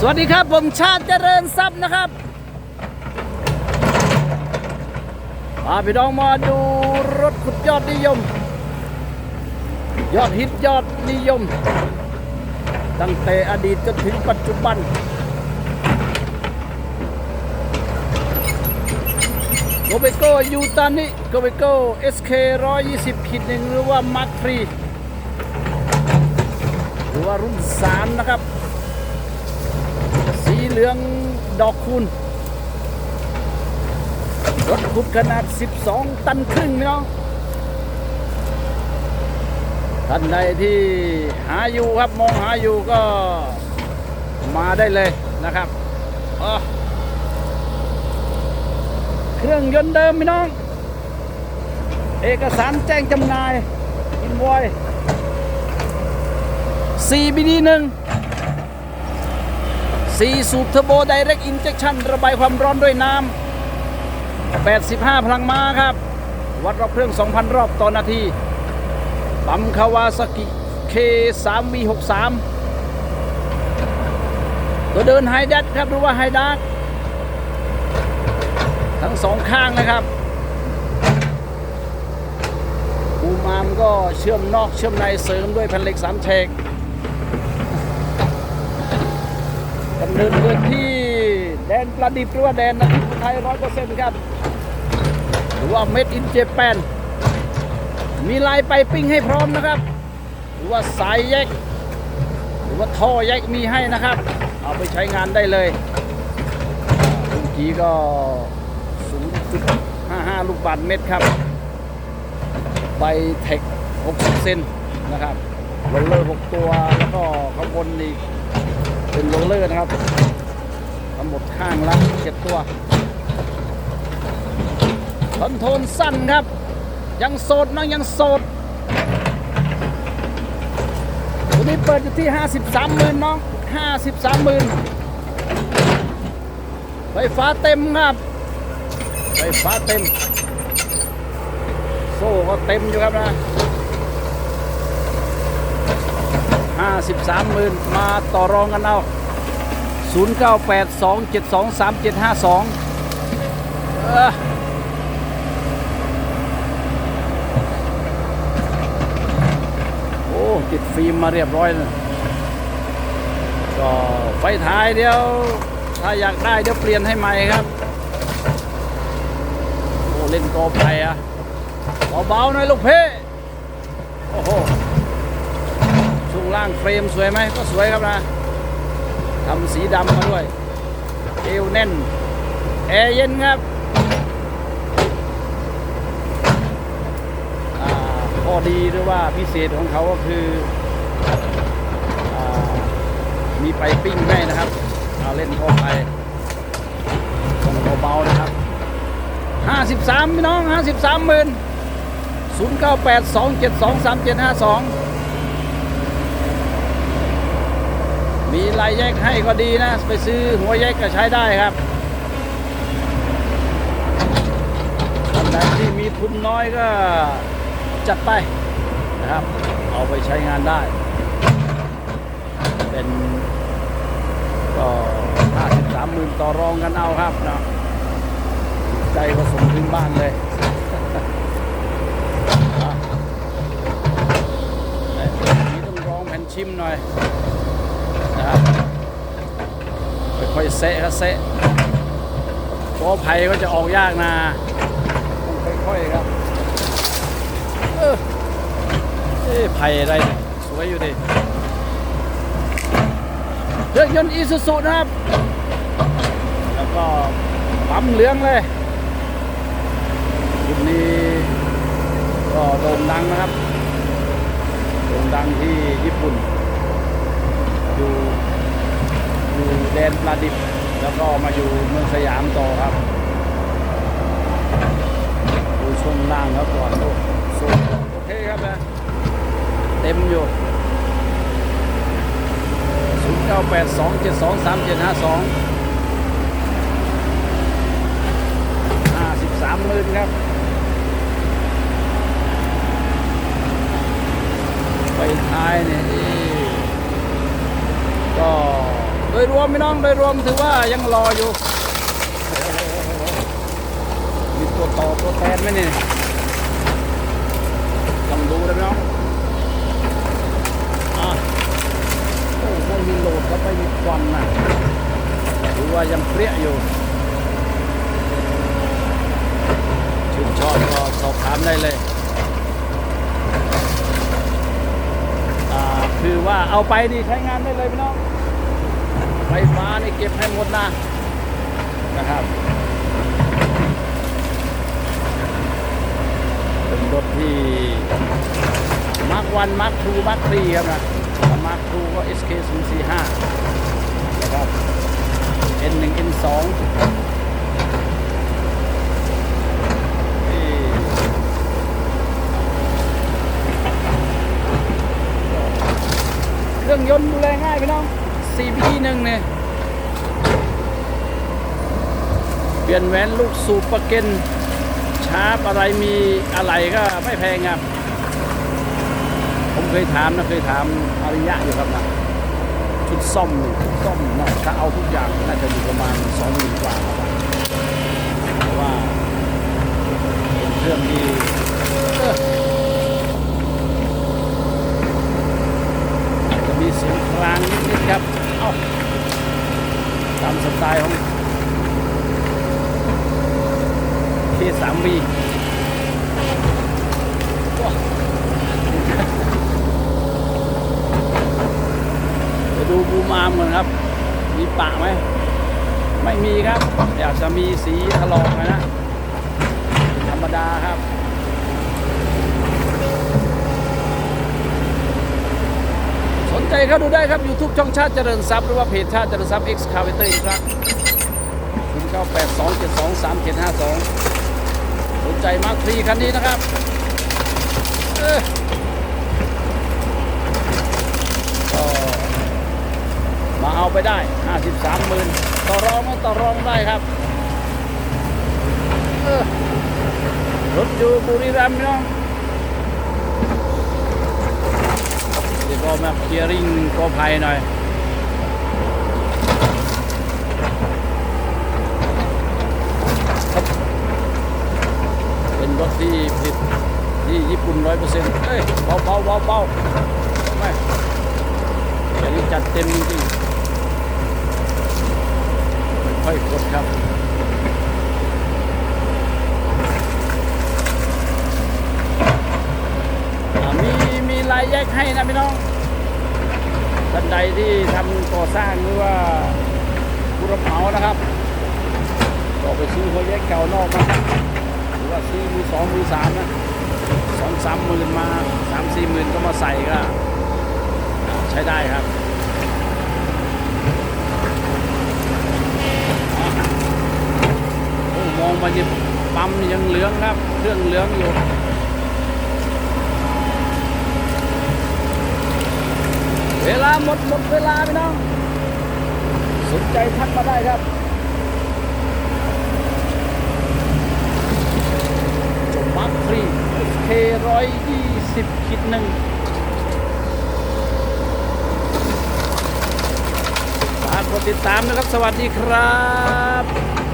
สวัสดีครับ ผมชาติเจริญทรัพย์นะครับพาพี่น้องมาดูรถขุดยอดนิยม ยอดฮิตยอดนิยม ตั้งแต่อดีตจนถึงปัจจุบัน โกเบโกยูตานิโกเบโก SK 120ขีดหนึ่งหรือว่ามาร์คทรีหรือว่ารุ่น3นะครับ เหลืองดอกคูณรถขุดขนาด 12 ตันครึ่งเนาะท่านใดที่หาอยู่ครับมองหาอยู่ก็มาได้เลยนะครับเครื่องยนต์เดิมพี่น้อง เอกสารแจ้งจำหน่ายอินวอย CBD 1 4 สูบเทอร์โบไดเรกอินเจ t ชันระบายความร้อนด้วยน้ำ 85 พลังม้าครับ วัดรอบเครื่อง 2,000 รอบต่อนาทีปั๊มคาวาซากิ K3V63 ตัวเดินไฮดัตครับหรือว่าไฮดัตทั้งสองข้างนะครับบูมามก็เชื่อมนอกเชื่อมในเสริมด้วยแผ่นเหล็กสามเฉก ดำ เนินเกินที่แดนประดิษฐ์หรือว่าแดนนาทีไทยร้อยเปอร์เซ็นต์ครับ หรือว่าเม็ดอินเจแปนมีลายไปปิ้งให้พร้อมนะครับ หรือว่าสายแยก หรือว่าท่อแยกมีให้นะครับ เอาไปใช้งานได้เลยเมื่อกี้ก็ 0.55 ลูกบาทเมตรครับไปเทค 60 เซนนะครับโรลเลอร์ 6 ตัว แล้วก็ข้างบนอีก เป็นโรลเลอร์นะครับทั้งหมดข้างละเจ็ดตัวคอนโทรลสั้นครับ ยังโสดนะยังโสดตัวนี้เปิดอยู่ที่ 53หมื่นน้อง53หมื่นไฟฟ้าเต็มครับ ไฟฟ้าเต็ม โซ่ก็เต็มอยู่ครับนะ 53หมื่นมาต่อรองกันเอา 0982723752เออโอ้ติดฟิล์มมาเรียบร้อยนะก็ไฟท้ายเดียว ถ้าอยากได้เดี๋ยวเปลี่ยนให้ใหม่ครับ โอ้เล่นกอไผ่อะเบาๆหน่อยลูกเพ่โอ้โห งล่างเฟรมสวยไหมก็สวยครับนะทำสีดำมาด้วยเอวแน่น แอร์เย็นครับข้อดีหรือว่าพิเศษของเขาก็คืออมีไปปิ้งให้นะครับเล่นเข้าไปต้องเบาๆนะครับ 53พี่น้อง 53หมื่น098 272 3752 มีลายแยกให้ก็ดีนะ ไปซื้อหัวแยกก็ใช้ได้ครับท่านใดที่มีทุนน้อยก็จัดไปนะครับ เอาไปใช้งานได้ เป็นก็53หมื่นต่อรองกันเอาครับนะใจก็ส่งถึงบ้านเลยนี้ต้องรองแผ่นชิมหน่อย นะครับ ค่อยเซะครับเซะเพราะไผ่ก็จะออกยากนะค่อยๆครับเออเอ้ไผ่อะไรเนี่ยสวยอยู่ดิเครื่องยนต์อีซูซูนะครับ แล้วก็ปั๊มเหลืองเลยรุ่นนี้ก็โด่งดังนะครับโด่งดังที่ญี่ปุ่นอยู่ อยู่แดนปลาดิบ แล้วก็มาอยู่เมืองสยามต่อครับ ดูช่วงล่างแล้วก่อนดูสูงโอเคครับนะเต็มอยู่0 9 8 2 7 2 3 7 5 2 53หมื่นครับไปท้ายเนี่ยนี่ก็ ดยรวมพี่น้องโดยรวมถือว่ายังรออยู่มีตัวต่อตัวแทนไหมเนี่ยต้องดูนะพี่น้องอะโอ้ไม่มีโหลดแล้วไม่มีควันนะถือว่ายังเปรี้ยอยู่ชื่นชอบก็สอบถามได้เลยอ่าคือว่าเอาไปดีใช้งานได้เลยพี่น้อง ไฟฟ้านี่เก็บให้หมดนะนะครับเป็นรถที่มาร์กวันมาร์กทูมาร์กทรีครับนะมาร์กทูก็ SK 0 4 5นะครับ N 1 N 2เครื่องยนต์ดูแลง่ายพี่น้อง CBT หนึ่งเนี่ย เปลี่ยนแหวนลูกสูบประเก็นชาร์ปอะไรมีอะไรก็ไม่แพงครับ ผมเคยถามนะเคยถามอริยะอยู่ครับนะชุดซ่อมนี่ชุดซ่อมนะถ้าเอาทุกอย่างน่าจะอยู่ประมาณสองหมื่นกว่าเพราะว่าเป็นเครื่องที่เอ้ออาจจะมีเสียงครางนิดๆครับ เอ้าตามสไตล์ของ เคสามวีไปดูบูมามก่อนครับ มีปะไหม ไม่มีครับ อยากจะมีสีถลอกหน่อยนะ ธรรมดาครับสนใจเข้าดูได้ครับ YouTube ช่องชาติเจริญทรัพย์หรือว่าเพจชาติเจริญทรัพย์ X c a v a t o r อีกครั้ง0982723752 สนใจมาร์คทรีคันนี้นะครับก็มาเอาไปได้ 53หมื่นต่อรองก็ต่อรองได้ครับรถอยู่บุรีรัมย์พี่น้องเดี๋ยวก็มาเคลียร์ริงกอภัยหน่อย เป็น รถที่ผลิตที่ญี่ปุ่นร้อยเปอร์เซ็นต์เอ้ยเบาเบาเบาเบาไม่อย่างนี้จัดเต็มจริงๆค่อยกดครับมีมีลายแยกให้นะพี่น้องท่านใดที่ทำก่อสร้างหรือว่าผู้รับเหมานะครับ ก็ไปซื้อหัวแยกเก่านอกมา่าซื้อมือสองมือสามนะสองสามหมื่นมาสามสี่หมื่นก็มาใส่ก็ใช้ได้ครับอมองมาจะปั๊มยังเหลืองครับ เครื่องเหลืองอยู่เวลาหมดหมดเวลาพี่น้องสนใจทักมาได้ครับ จมมาร์คทรี SK ร้อยยี่ สิบคิดหนึ่งฝากกดติดตามนะครับ สวัสดีครับ